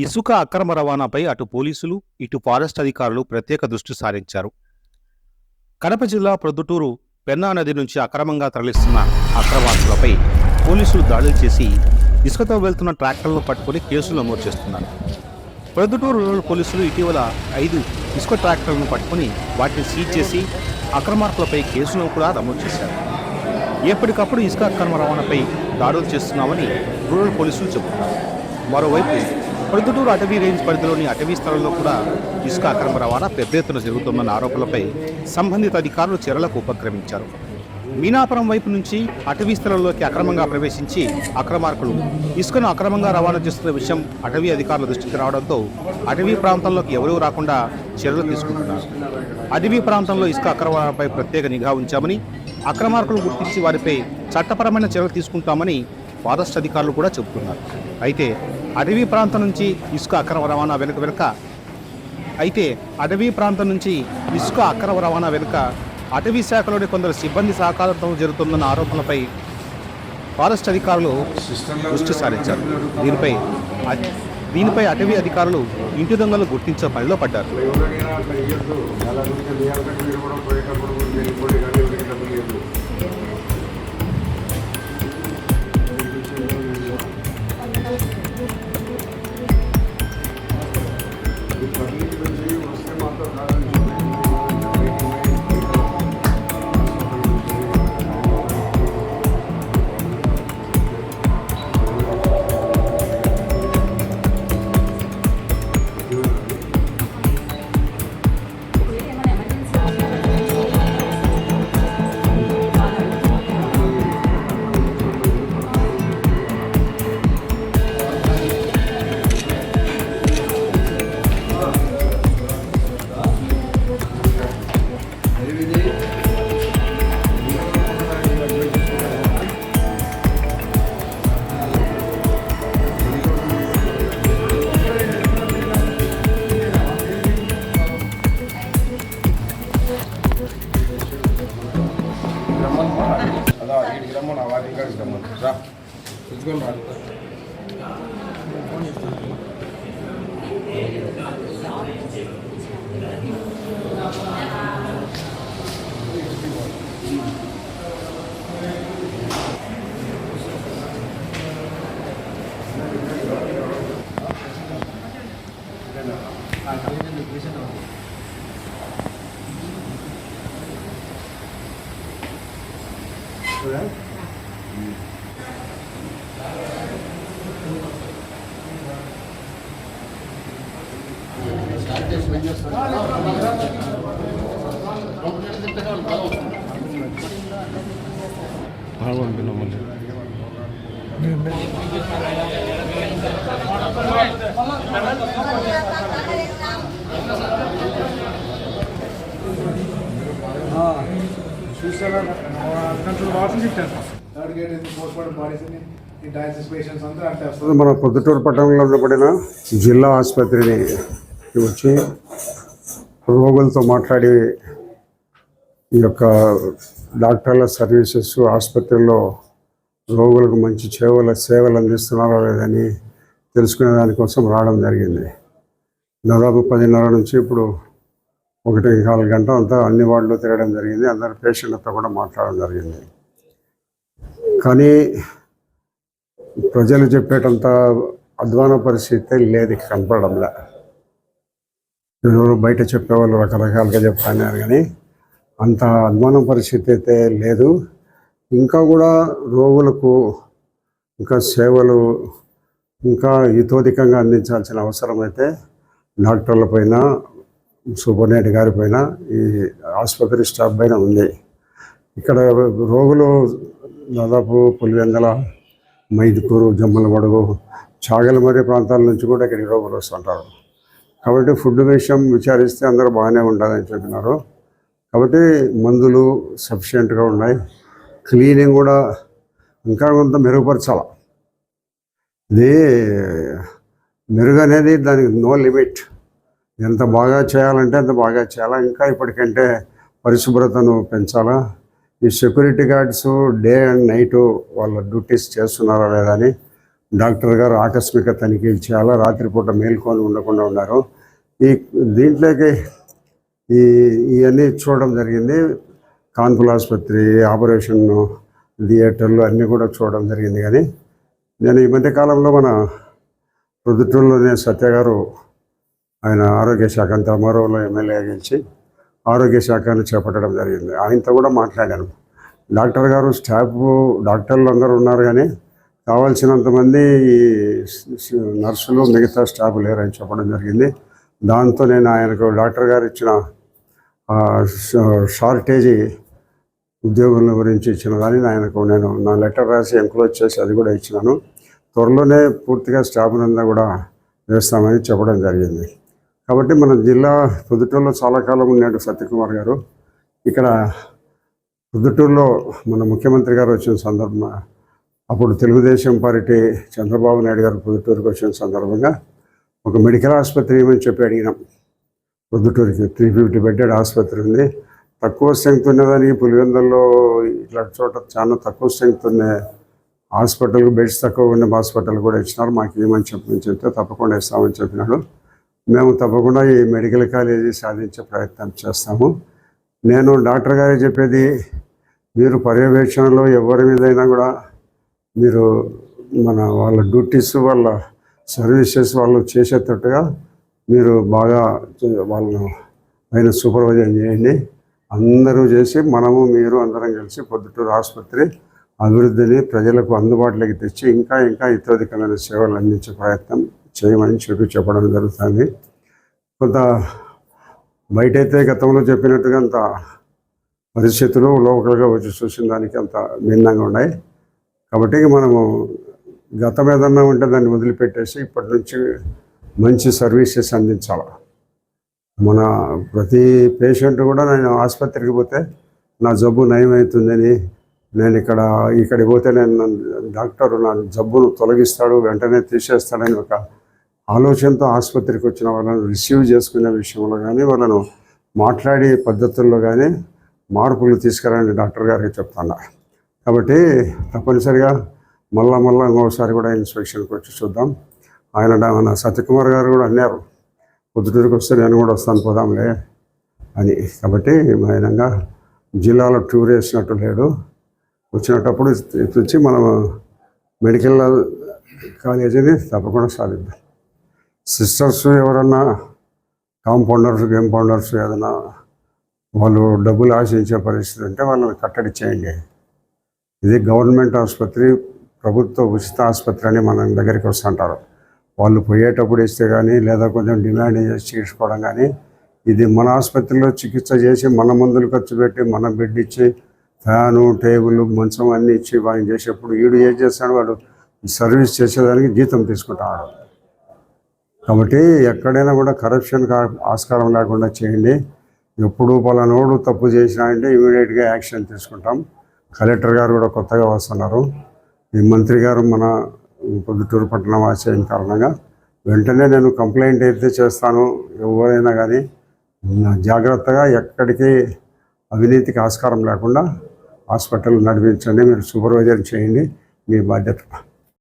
ఇసుక అక్రమ రవాణాపై అటు పోలీసులు ఇటు ఫారెస్ట్ అధికారులు ప్రత్యేక దృష్టి సారించారు. కడప జిల్లా ప్రొద్దుటూరు పెన్నా నది నుంచి అక్రమంగా తరలిస్తున్న అక్రమార్కులపై పోలీసులు దాడులు చేసి ఇసుకతో వెళ్తున్న ట్రాక్టర్లను పట్టుకుని కేసులు నమోదు చేస్తున్నారు. ప్రొద్దుటూరు రూరల్ పోలీసులు ఇటీవల ఐదు ఇసుక ట్రాక్టర్లను పట్టుకుని వాటిని సీజ్ చేసి అక్రమార్కులపై కేసులను కూడా నమోదు చేశారు. ఎప్పటికప్పుడు ఇసుక అక్రమ రవాణాపై దాడులు చేస్తున్నామని రూరల్ పోలీసులు చెబుతున్నారు. మరోవైపు ప్రొద్దుటూరు అటవీ రేంజ్ పరిధిలోని అటవీ స్థలంలో కూడా ఇసుక అక్రమ రవాణా పెద్ద ఎత్తున జరుగుతున్న ఆరోపణలపై సంబంధిత అధికారులు చర్యలకు ఉపక్రమించారు. మీనాపురం వైపు నుంచి అటవీ స్థలంలోకి అక్రమంగా ప్రవేశించి అక్రమార్కులు ఇసుకను అక్రమంగా రవాణా చేస్తున్న విషయం అటవీ అధికారుల దృష్టికి రావడంతో అటవీ ప్రాంతంలోకి ఎవరూ రాకుండా చర్యలు తీసుకుంటున్నారు. అటవీ ప్రాంతంలో ఇసుక అక్రమాలపై ప్రత్యేక నిఘా ఉంచామని అక్రమార్కులు గుర్తించి వారిపై చట్టపరమైన చర్యలు తీసుకుంటామని ఫారెస్ట్ అధికారులు కూడా చెబుతున్నారు. అయితే అటవీ ప్రాంతం నుంచి ఇసుక అక్రమ రవాణా వెనుక వెనుక. అయితే అటవీ ప్రాంతం నుంచి ఇసుక అక్రమ రవాణా వెనుక అటవీ శాఖలోని కొందరు సిబ్బంది సహకారంతో జరుగుతుందన్న ఆరోపణలపై ఫారెస్ట్ అధికారులు దృష్టి సారించారు. దీనిపై దీనిపై అటవీ అధికారులు ఇంటి దొంగలు గుర్తించే పనిలో పడ్డారు. 这个嘛，我帮你打。哎，小李子。啊，小李子，你没事了。喂？చూసారా చెప్పాను థర్డ్ గేట్ ఈ డయాలసిస్ పేషెంట్స్ అందరూ అంటే మన పొద్దుటూరు పట్టణంలో పడిన జిల్లా ఆసుపత్రిని వచ్చి రోగులతో మాట్లాడి ఈ యొక్క డాక్టర్ల సర్వీసెస్ ఆసుపత్రిలో రోగులకు మంచి సేవలు సేవలు అందిస్తున్నారో లేదని తెలుసుకునే దానికోసం రావడం జరిగింది. దాదాపు పదిన్నర నుంచి ఇప్పుడు ఒకటి నాలుగు గంట అంతా అన్ని వార్డులు తిరగడం జరిగింది. అందరు పేషెంట్లతో కూడా మాట్లాడడం జరిగింది. కానీ ప్రజలు చెప్పేటంత అధ్వాన పరిస్థితి లేదు ఇక్కడ కనపడంలే ఎవరు బయట చెప్పేవాళ్ళు రకరకాలుగా చెప్తున్నారు కానీ అంత అనుమానం పరిస్థితి అయితే లేదు. ఇంకా కూడా రోగులకు ఇంకా సేవలు ఇంకా హితోధికంగా అందించాల్సిన అవసరం అయితే డాక్టర్ల పైన సూపరింటెండెంట్ గారి పైన ఈ ఆసుపత్రి స్టాఫ్ పైన ఉంది. ఇక్కడ రోగులు దాదాపు పులివెందల మైదుకూరు జమ్మలమడుగు చాగలమరి ప్రాంతాల నుంచి కూడా ఇక్కడికి రోగులు వస్తుంటారు. కాబట్టి ఫుడ్ విషయం విచారిస్తే అందరూ బాగానే ఉండాలని చెప్పినారు. కాబట్టి మందులు సఫిషియెంట్గా ఉన్నాయి. క్లీనింగ్ కూడా ఇంకా కొంత మెరుగుపరచాల. ఇది మెరుగు అనేది దానికి నో లిమిట్. ఎంత బాగా చేయాలంటే అంత బాగా చేయాలా. ఇంకా ఇప్పటికంటే పరిశుభ్రతను పెంచాలా. ఈ security guards day and night వాళ్ళ డ్యూటీస్ చేస్తున్నారా లేదా అని డాక్టర్ గారు ఆకస్మిక తనిఖీలు చేయాలా? రాత్రిపూట మేల్కొని ఉండకుండా ఉన్నారు. ఈ దీంట్లోకి ఈ ఇవన్నీ చూడడం జరిగింది. కాన్పుల ఆసుపత్రి ఆపరేషన్ థియేటర్లు అన్నీ కూడా చూడడం జరిగింది. కానీ నేను ఈ మధ్యకాలంలో మన ప్రొద్దుటూరులోనే సత్య గారు ఆయన ఆరోగ్య శాఖ అంతా ఎమ్మెల్యే గెలిచి ఆరోగ్య శాఖను చేపట్టడం జరిగింది. ఆయనతో కూడా మాట్లాడాను. డాక్టర్ గారు స్టాఫ్ డాక్టర్లు అందరూ ఉన్నారు కానీ కావాల్సినంతమంది ఈ నర్సులు మిగతా స్టాఫ్ లేరని చెప్పడం జరిగింది. దాంతో నేను ఆయనకు డాక్టర్ గారు ఇచ్చిన షార్టేజీ ఉద్యోగుల గురించి ఇచ్చిన దాన్ని ఆయనకు నేను నా లెటర్ రాసి ఎంక్లోజ్ చేసి అది కూడా ఇచ్చినాను. త్వరలోనే పూర్తిగా స్టాఫ్నంతా కూడా వేస్తామని చెప్పడం జరిగింది. కాబట్టి మన జిల్లా పొద్దుటూరులో చాలా కాలం ఉన్నాడు సత్యకుమార్ గారు. ఇక్కడ పొద్దుటూరులో మన ముఖ్యమంత్రి గారు వచ్చిన సందర్భంగా అప్పుడు తెలుగుదేశం పార్టీ చంద్రబాబు నాయుడు గారు పొద్దుటూరుకి వచ్చిన సందర్భంగా ఒక మెడికల్ ఆసుపత్రి ఏమని చెప్పి అడిగినాం. పొద్దుటూరుకి త్రీ ఫిఫ్టీ బెడ్డెడ్ ఆసుపత్రి ఉంది. తక్కువ స్ట్రెంగ్త్ ఉన్నదని పులివెందుల్లో ఇట్లా చోట చాలా తక్కువ స్ట్రెంగ్త్ ఉన్న హాస్పిటల్ బెడ్స్ తక్కువ ఉన్న హాస్పిటల్ కూడా ఇచ్చినారు. మాకు ఏమని చెప్పమని చెప్తే తప్పకుండా ఇస్తామని చెప్పినాడు. మేము తప్పకుండా ఈ మెడికల్ కాలేజీ సాధించే ప్రయత్నం చేస్తాము. నేను డాక్టర్ గారు చెప్పేది మీరు పర్యవేక్షణలో ఎవరి మీదైనా కూడా మీరు మన వాళ్ళ డ్యూటీస్ వాళ్ళ సర్వీసెస్ వాళ్ళు చేసేటట్టుగా మీరు బాగా వాళ్ళను పైన సూపర్వైజన్ చేయండి. అందరూ చేసి మనము మీరు అందరం కలిసి పొద్దుటూరు ఆసుపత్రి అభివృద్ధిని ప్రజలకు అందుబాటులోకి తెచ్చి ఇంకా ఇంకా ఇతోధికమైన సేవలు అందించే ప్రయత్నం చేయమని చెప్పి చెప్పడం జరుగుతుంది. కొంత బయటైతే గతంలో చెప్పినట్టుగా అంత పరిస్థితులు లోకల్గా వచ్చి చూసిన దానికి అంత భిన్నంగా ఉన్నాయి. కాబట్టి మనము గతం ఏదన్నా ఉంటే దాన్ని వదిలిపెట్టేసి ఇప్పటి నుంచి మంచి సర్వీసెస్ అందించాలి. మన ప్రతి పేషెంట్ కూడా నేను ఆసుపత్రికి పోతే నా జబ్బు నయమవుతుందని నేను ఇక్కడ ఇక్కడికి పోతే నేను నన్ను- డాక్టర్ నా జబ్బును తొలగిస్తాడు వెంటనే తీసేస్తాడని ఒక ఆలోచనతో ఆసుపత్రికి వచ్చిన వాళ్ళను రిసీవ్ చేసుకునే విషయంలో కానీ వాళ్ళను మాట్లాడే పద్ధతుల్లో కానీ మార్పులు తీసుకురండి డాక్టర్ గారికి చెప్తాను కాబట్టి తప్పనిసరిగా మళ్ళా మళ్ళా ఇంకోసారి కూడా ఇన్స్పెక్షన్కి వచ్చి చూద్దాం. ఆయన మన సత్యకుమార్ గారు కూడా అన్నారు పొద్దుటూరుకు వస్తే నేను కూడా వస్తాను పోదాంలే అని. కాబట్టి ఆయనంగా జిల్లాలో టూర్ వేసినట్టు లేడు. వచ్చినప్పుడు ఇప్పించి మనం మెడికల్ కాలేజీని తప్పకుండా సాధిద్దాం. సిస్టర్స్ ఎవరన్నా కాంపౌండర్స్ గేంపౌండర్స్ ఏదైనా వాళ్ళు డబ్బులు ఆశించే పరిస్థితి ఉంటే వాళ్ళని కట్టడి చేయండి. ఇది గవర్నమెంట్ ఆసుపత్రి ప్రభుత్వ ఉచిత ఆసుపత్రి అని మన దగ్గరికి వస్తుంటారు వాళ్ళు పోయేటప్పుడు ఇస్తే కానీ లేదా కొంచెం డిమాండ్ చేసి చేసుకోవడం కానీ ఇది మన ఆసుపత్రిలో చికిత్స చేసి మన మందులు ఖర్చు పెట్టి మన బెడ్ ఇచ్చి ఫ్యాను టేబుల్ మంచం అన్నీ ఇచ్చి వాడిని చేసేప్పుడు వీడు ఏం చేస్తాడు వాడు? సర్వీస్ చేసేదానికి జీతం తీసుకుంటాడు కాబట్టి ఎక్కడైనా కూడా కరప్షన్ ఆస్కారం లేకుండా చేయండి. ఎప్పుడు పలానోడు తప్పు చేసినా అంటే ఇమీడియట్గా యాక్షన్ తీసుకుంటాం. కలెక్టర్ గారు కూడా కొత్తగా వస్తున్నారు. ఈ మంత్రి గారు మన పొద్దుటూరు పట్టణం ఆశయం కారణంగా వెంటనే నేను కంప్లైంట్ అయితే చేస్తాను ఎవరైనా కానీ. జాగ్రత్తగా ఎక్కడికి అవినీతికి ఆస్కారం లేకుండా హాస్పిటల్ నడిపించండి మీరు సూపర్వైజర్ చేయండి మీ బాధ్యత